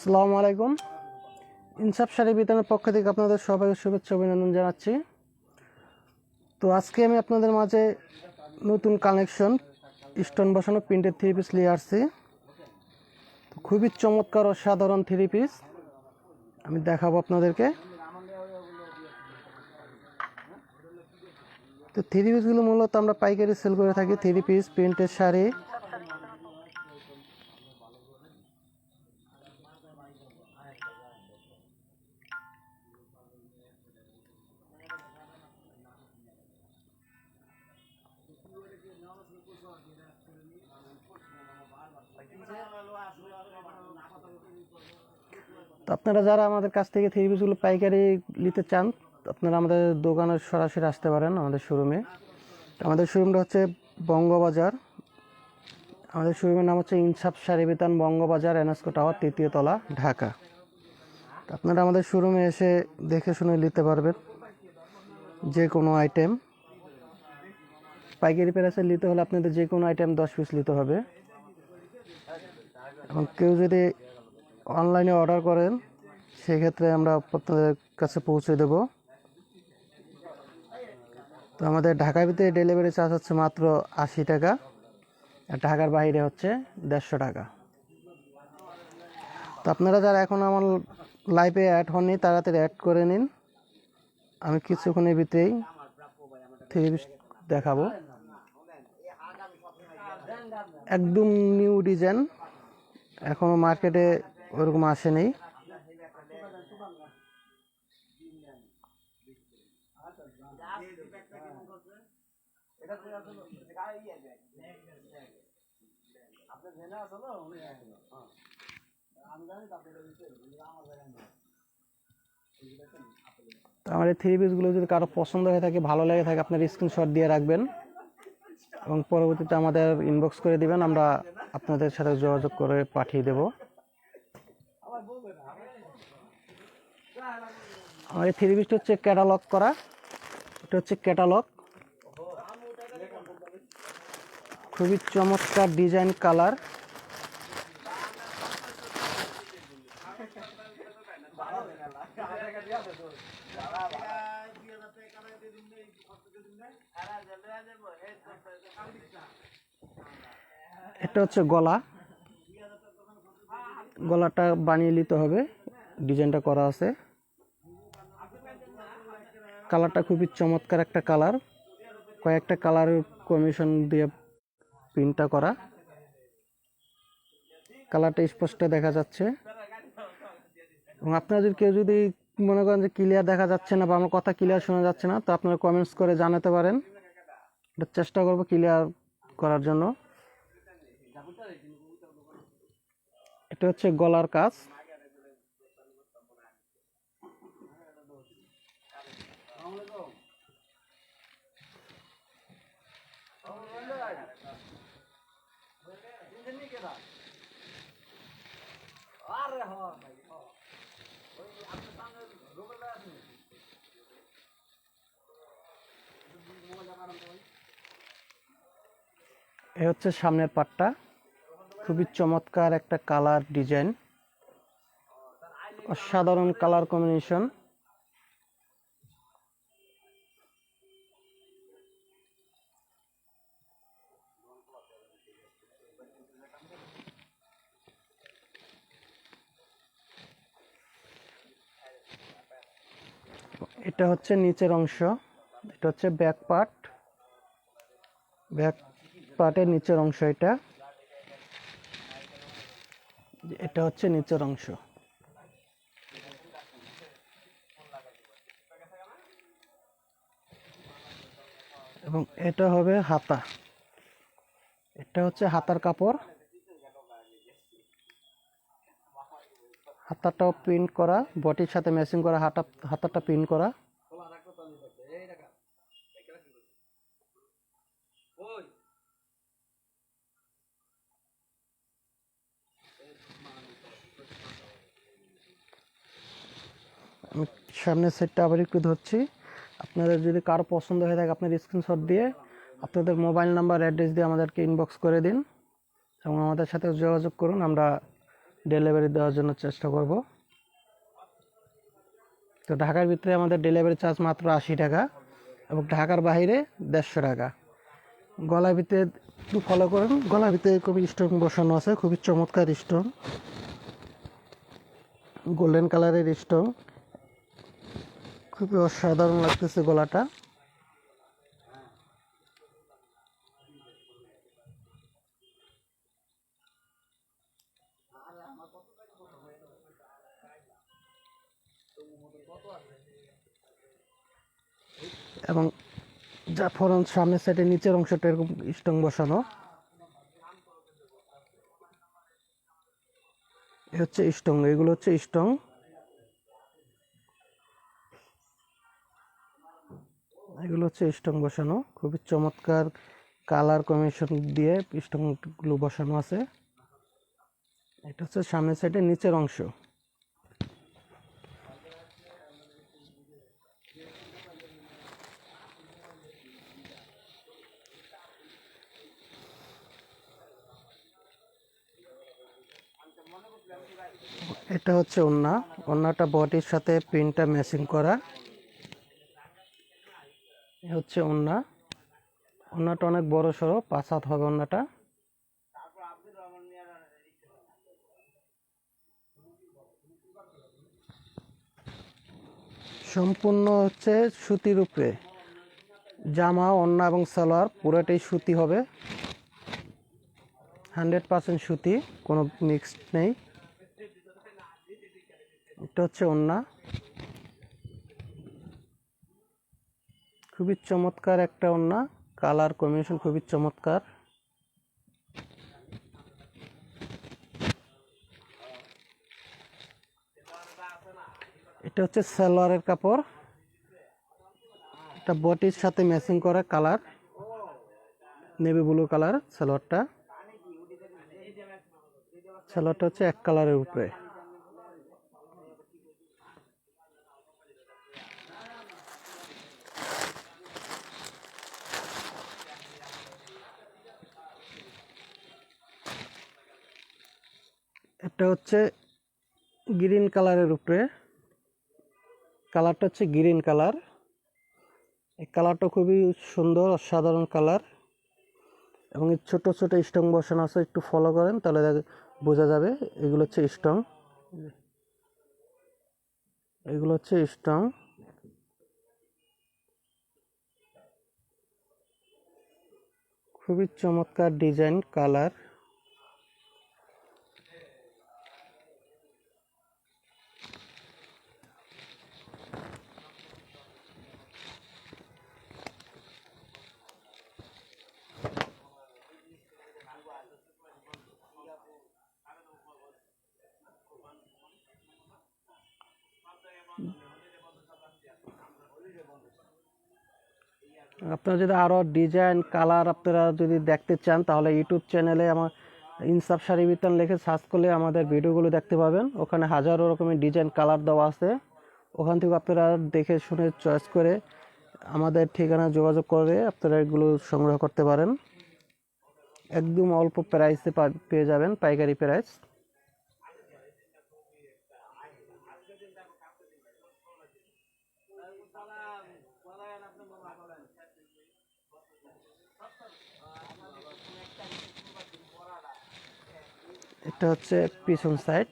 আসসালামু আলাইকুম। ইনসাফ শাড়ি বিতানের পক্ষ থেকে আপনাদের সবাইকে শুভেচ্ছা, অভিনন্দন জানাচ্ছি। তো আজকে আমি আপনাদের মাঝে নতুন কানেকশন স্টোন বসানো প্রিন্টের থ্রি পিস নিয়ে আসছি। তো খুবই চমৎকার ও সাধারণ থ্রি পিস আমি দেখাবো আপনাদেরকে। তো থ্রি পিসগুলো মূলত আমরা পাইকারি সেল করে থাকি থ্রি পিস প্রিন্টের শাড়ি। আপনারা যারা আমাদের কাছ থেকে থ্রি পিসগুলো পাইকারি নিতে চান আপনারা আমাদের দোকানে সরাসরি আসতে পারেন আমাদের শোরুমে আমাদের শোরুমটা হচ্ছে বঙ্গবাজার। আমাদের শোরুমের নাম হচ্ছে ইনসাফ শাড়ি বিতান বঙ্গবাজার, এনএসকো টাওয়ার, তৃতীয় তলা, ঢাকা। আপনারা আমাদের শোরুমে এসে দেখে শুনে নিতে পারবেন যে কোনো আইটেম পাইকারি প্রাইসে নিতে হলে আপনাদের যে কোনো আইটেম দশ পিস নিতে হবে। এবং কেউ যদি অনলাইনে অর্ডার করেন, সেক্ষেত্রে আমরা আপনাদের কাছে পৌঁছে দেব। তো আমাদের ঢাকার ভিতরে ডেলিভারি চার্জ হচ্ছে মাত্র আশি টাকা, আর ঢাকার বাইরে হচ্ছে দেড়শো টাকা। তো আপনারা যারা এখন আমার লাইভে অ্যাড হননি, তাড়াতাড়ি অ্যাড করে নিন। আমি কিছুক্ষণের ভিতরেই থ্রি দেখাবো। একদম নিউ ডিজাইন এখনও মার্কেটে ওরকম আসেনি তো আমার এই থ্রি পিসগুলো যদি কারও পছন্দ হয়ে থাকে, ভালো লেগে থাকে, আপনার স্ক্রিনশট দিয়ে রাখবেন। এবং পরবর্তীতে আমাদের ইনবক্স করে দিবেন, আমরা আপনাদের সাথে যোগাযোগ করে পাঠিয়ে দেব। আমার এই থ্রি পিসটা হচ্ছে ক্যাটালগ করা। এটা হচ্ছে ক্যাটালগ। খুবই চমৎকার ডিজাইন কালার। এটা হচ্ছে গলা। গলাটা বানিয়ে নিতে হবে। ডিজাইনটা করা আছে। কালারটা খুবই চমৎকার একটা কালার। কয়েকটা কালারের কমিশন দিয়ে প্রিন্টটা করা। কালারটা স্পষ্ট দেখা যাচ্ছে। এবং আপনারা যদি কেউ যদি মনে করেন যে ক্লিয়ার দেখা যাচ্ছে না বা আমার কথা ক্লিয়ার শোনা যাচ্ছে না, তো আপনারা কমেন্টস করে জানাতে পারেন। চেষ্টা করব ক্লিয়ার করার জন্য। এটা হচ্ছে গলার কাজ। এ হচ্ছে সামনের পাটটা। খুবই চমৎকার একটা কালার ডিজাইন। অসাধারণ কালার কম্বিনেশন। এটা হচ্ছে নিচের অংশ, এটা হচ্ছে ব্যাক পার্ট ব্যাক পার্টের নিচের অংশ এটা এটা হচ্ছে নিচের অংশ। এবং এটা হবে হাতা, এটা হচ্ছে হাতার কাপড়। হাতাটাও প্রিন্ট করা বটির সাথে ম্যাচিং করা, হাতা, হাতাটা প্রিন্ট করা আমি সামনের সেটটা আবার একটু ধরছি। আপনাদের যদি কারও পছন্দ হয়ে থাকে আপনার স্ক্রিনশট দিয়ে, আপনাদের মোবাইল নাম্বার অ্যাড্রেস দিয়ে আমাদেরকে ইনবক্স করে দিন এবং আমাদের সাথে যোগাযোগ করুন, আমরা ডেলিভারি দেওয়ার জন্য চেষ্টা করব। তো ঢাকার ভিতরে আমাদের ডেলিভারি চার্জ মাত্র আশি টাকা এবং ঢাকার বাইরে দেড়শো টাকা। গলা ভিতরে একটু ফলো করুন গলা ভিতরে খুবই স্টোন বসানো আছে, খুবই চমৎকার স্টোন গোল্ডেন কালারের স্টোন খুবই অসাধারণ লাগতেছে গলাটা। এবং যা ফরন সামনের সাইডে নিচের অংশটা এরকম স্টং বসানো। এ হচ্ছে স্টং এগুলো হচ্ছে স্টং এগুলো হচ্ছে স্টং বসানো। খুবই চমৎকার কালার কমিশন দিয়ে স্টংগুলো বসানো আছে। এটা হচ্ছে সামনের সাইডে নিচের অংশ। এটা হচ্ছে ওন্না ওন্নাটা বডির সাথে প্রিন্টটা ম্যাচিং করা। হচ্ছে ওন্না। ওন্নাটা অনেক বড় সড়ো, পাঁচ হাত হবে ওন্নাটা। সম্পূর্ণ হচ্ছে সুতির উপরে। জামা, ওন্না এবং সালোয়ার, পুরোটাই সুতি হবে। হান্ড্রেড পার্সেন্ট সুতি, কোনো মিক্সড নেই। এটা হচ্ছে ওন্না। খুবই চমৎকার একটা ওন্না কালার কম্বিনেশন খুবই চমৎকার। এটা হচ্ছে সালোয়ারের কাপড়। এটা বটির সাথে ম্যাচিং করা কালার। নেভি ব্লু কালার সালোয়ারটা। সালোয়ারটা হচ্ছে এক কালারের উপরে। এটা হচ্ছে গ্রিন কালারের উপরে। কালারটা হচ্ছে গ্রিন কালার। এই কালারটা খুবই সুন্দর, অসাধারণ কালার। এবং এই ছোট ছোট স্টং বসানো আছে, একটু ফলো করেন, তাহলে বোঝা যাবে। এগুলো হচ্ছে স্টং। এগুলো হচ্ছে স্টং। খুবই চমৎকার ডিজাইন, কালার। আপনারা যদি আরও ডিজাইন কালার আপনারা যদি দেখতে চান, তাহলে ইউটিউব চ্যানেলে আমার ইনসাফ শাড়ি বিতান লিখে সার্চ করলে আমাদের ভিডিওগুলো দেখতে পাবেন। ওখানে হাজারো রকমের ডিজাইন কালার দেওয়া আছে। ওখান থেকে আপনারা দেখে শুনে চয়েস করে আমাদের ঠিকানা যোগাযোগ করে আপনারা এগুলো সংগ্রহ করতে পারেন। একদম অল্প প্রাইসে পেয়ে যাবেন, পাইকারি প্রাইস এটা হচ্ছে পিছন সাইড।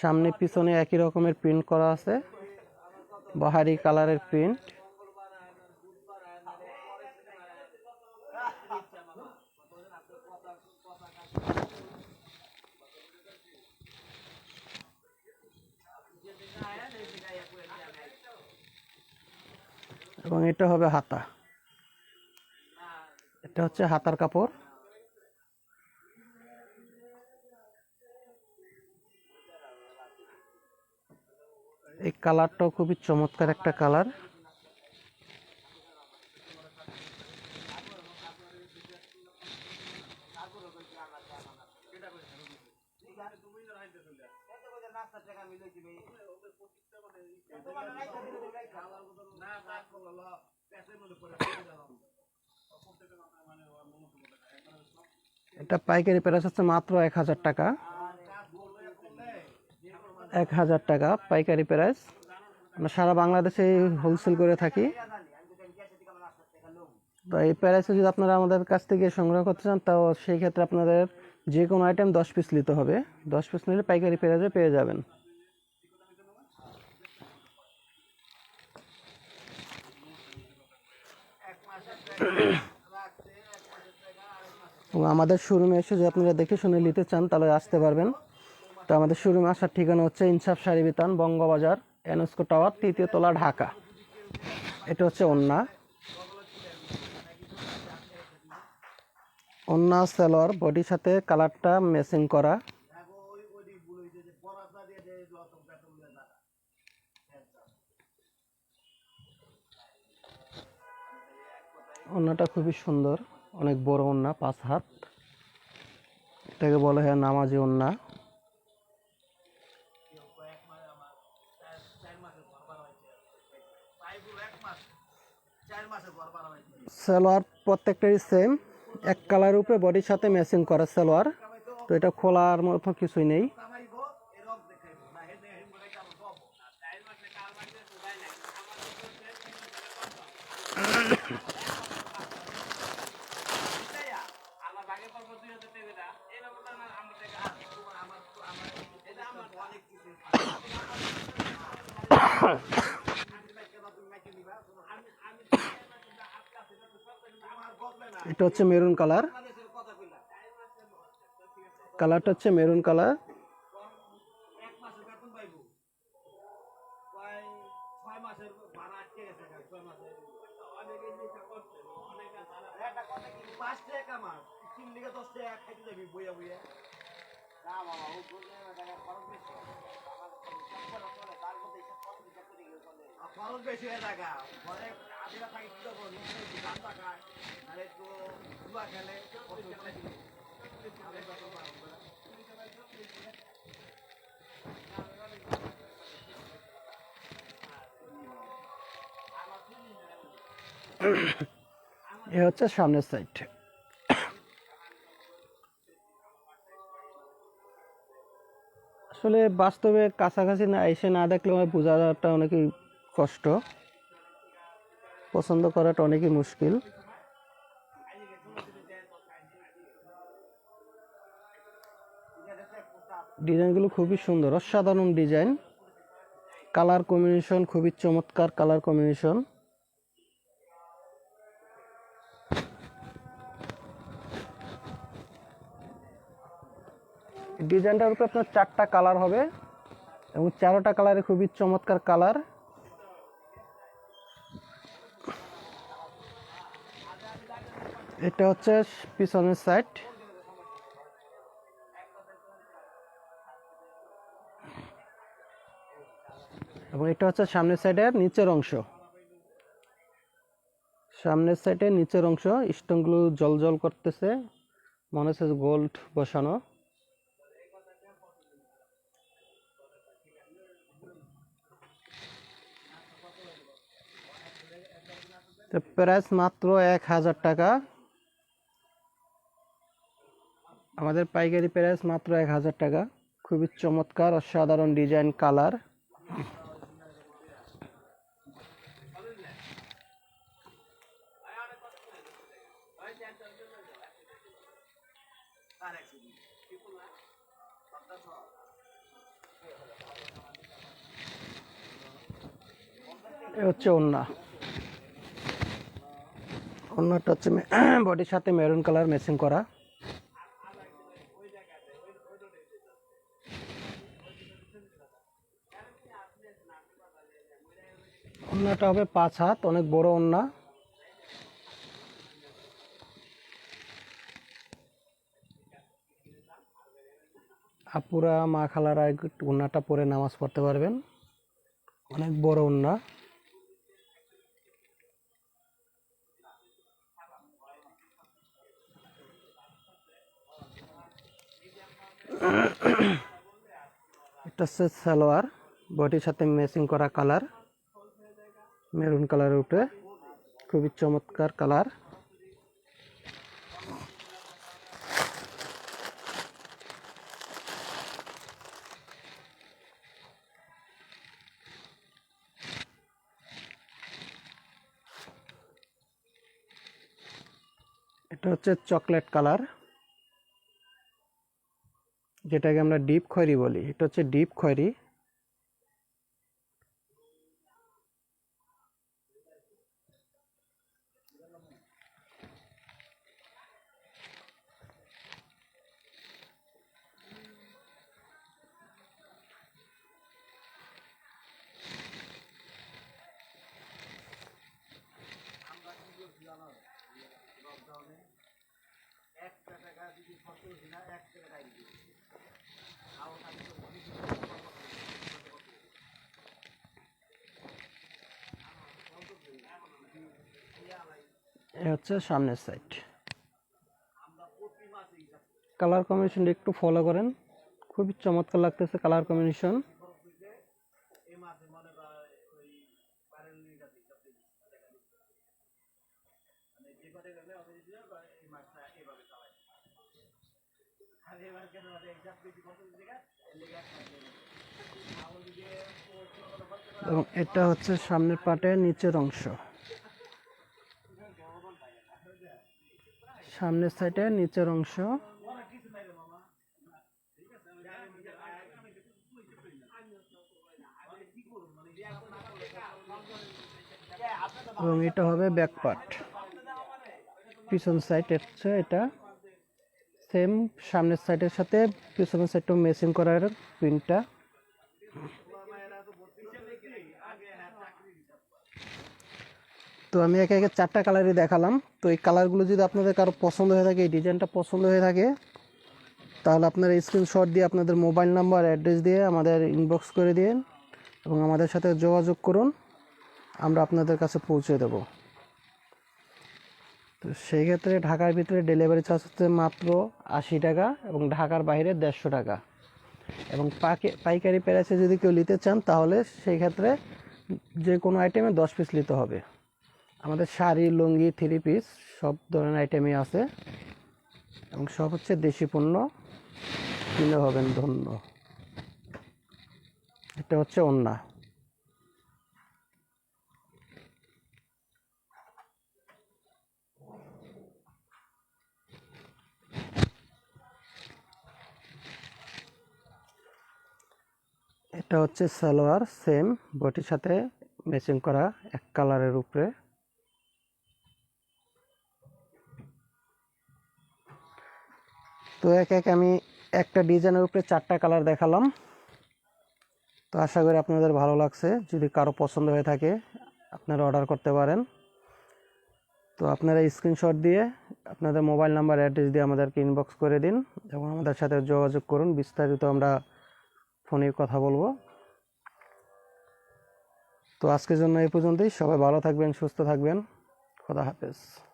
সামনে পিছনে একই রকমের প্রিন্ট করা আছে। বাহারি কালারের প্রিন্ট এবং এটা হবে হাতা এটা হচ্ছে হাতার কাপড়। এই কালারটাও খুবই চমৎকার একটা কালার। এটা পাইকারি প্রাইস হচ্ছে মাত্র এক হাজার টাকা। এক হাজার টাকা পাইকারি প্রাইস। আমরা সারা বাংলাদেশে হোলসেল করে থাকি। তো এই প্রাইসে যদি আপনারা আমাদের কাছ থেকে সংগ্রহ করতে চান, তাও সেই ক্ষেত্রে আপনাদের যে কোনো আইটেম দশ পিস নিতে হবে। দশ পিস নিলে পাইকারি প্রাইসে পেয়ে যাবেন। আমাদের শোরুমে এসে যদি আপনারা দেখে শুনে নিতে চান, তাহলে আসতে পারবেন। তো আমাদের শোরুমে আসার ঠিকানা হচ্ছে ইনসাফ শাড়ি বিতান, বঙ্গবাজার এনস্কো টাওয়ার, তৃতীয় তলা, ঢাকা। এটা হচ্ছে অন্যা অন্যা সেলর বডির সাথে কালারটা ম্যাচিং করা। ওন্নাটা খুবই সুন্দর। অনেক বড় ওন্না পাঁচ হাত। এটাকে বলা হয় নামাজি ওন্না সালোয়ার প্রত্যেকটারই সেম এক কালার উপরে বডির সাথে ম্যাচিং করা সালোয়ার। তো এটা খোলার মতো কিছুই নেই। এটা হচ্ছে মেরুন কালার। কালারটা হচ্ছে মেরুন কালার। টাকা খরচ বেশি হয়ে টাকা ঘরে আদিরা থাকি তো জুয়া খেলে এ হচ্ছে সামনের সাইড। আসলে বাস্তবে কাছাকাছি না, এসে না দেখলে আমার বোঝাটা অনেকই কষ্ট। পছন্দ করাটা অনেকই মুশকিল। ডিজাইনগুলো খুবই সুন্দর, অসাধারণ ডিজাইন। কালার কম্বিনেশন খুবই চমৎকার কালার কম্বিনেশন। ডিজাইনটার উপরে আপনার চারটা কালার হবে এবং চারোটা কালারে খুবই চমৎকার কালার। এটা হচ্ছে পিছনের সাইড এবং এটা হচ্ছে সামনের সাইডের নিচের অংশ। সামনের সাইডের নিচের অংশ স্টোনগুলো জল জল করতেছে, মনে হচ্ছে গোল্ড বসানো। প্রাইস মাত্র এক হাজার টাকা। আমাদের পাইকারি প্রাইস মাত্র এক হাজার টাকা। খুবই চমৎকার অসাধারণ ডিজাইন কালার। হচ্ছে ওন্না। ওন্নাটা হচ্ছে বডির সাথে মেরুন কালার ম্যাচিং করা। ওন্নাটা হবে পাঁচ হাত, অনেক বড় ওন্না আপুরা, মা খালারা ওন্নাটা পরে নামাজ পড়তে পারবেন। অনেক বড় ওন্না এটা হচ্ছে সালোয়ার, বডির সাথে ম্যাচিং করা কালার মেরুন কালার উঠে খুবই চমৎকার কালার। এটা হচ্ছে চকলেট কালার, যেটাকে আমরা ডিপ খয়েরি বলি। এটা হচ্ছে ডিপ খয়েরি। এ হচ্ছে সামনের সাইড কালার কম্বিনেশনটা একটু ফলো করেন। খুবই চমৎকার লাগতেছে কালার কম্বিনেশন এবং এটা হচ্ছে সামনের পাটের নিচের অংশ। সামনের সাইডে নিচের অংশ। এবং এটা হবে ব্যাক পার্ট পিছন সাইড হচ্ছে এটা সেম সামনের সাইডের সাথে পিছনের সাইডটাও মেসিং করার প্রিন্টটা তো আমি একে একে চারটা কালারই দেখালাম। তো এই কালারগুলো যদি আপনাদের কারও পছন্দ হয়ে থাকে, এই ডিজাইনটা পছন্দ হয়ে থাকে, তাহলে আপনারা স্ক্রিনশট দিয়ে আপনাদের মোবাইল নাম্বার অ্যাড্রেস দিয়ে আমাদের ইনবক্স করে দিন এবং আমাদের সাথে যোগাযোগ করুন। আমরা আপনাদের কাছে পৌঁছে দেব। তো সেই ক্ষেত্রে ঢাকার ভিতরে ডেলিভারি চার্জ হচ্ছে মাত্র আশি টাকা এবং ঢাকার বাইরে দেড়শো টাকা। এবং পাইকারি প্যারাসে যদি কেউ নিতে চান, তাহলে সেই ক্ষেত্রে যে কোনো আইটেমে দশ পিস নিতে হবে। আমাদের শাড়ি, লুঙ্গি, থ্রি পিস, সব ধরনের আইটেমই আছে। এবং সব হচ্ছে দেশি পণ্য। কিনে হবেন ধন্য। এটা হচ্ছে ওন্না। এটা হচ্ছে সালোয়ার সেম বটির সাথে ম্যাচিং করা, এক কালারের উপরে। তো এক এক আমি একটা ডিজাইনের উপরে চারটা কালার দেখালাম। তো আশা করি আপনাদের ভালো লাগছে। যদি কারও পছন্দ হয়ে থাকে, আপনারা অর্ডার করতে পারেন। তো আপনারা স্ক্রিনশট দিয়ে আপনাদের মোবাইল নাম্বার, অ্যাড্রেস দিয়ে আমাদেরকে ইনবক্স করে দিন এবং আমাদের সাথে যোগাযোগ করুন। বিস্তারিত আমরা ফোনে কথা বলব। তো আজকের জন্য এই পর্যন্তই। সবাই ভালো থাকবেন, সুস্থ থাকবেন। খোদা হাফেজ।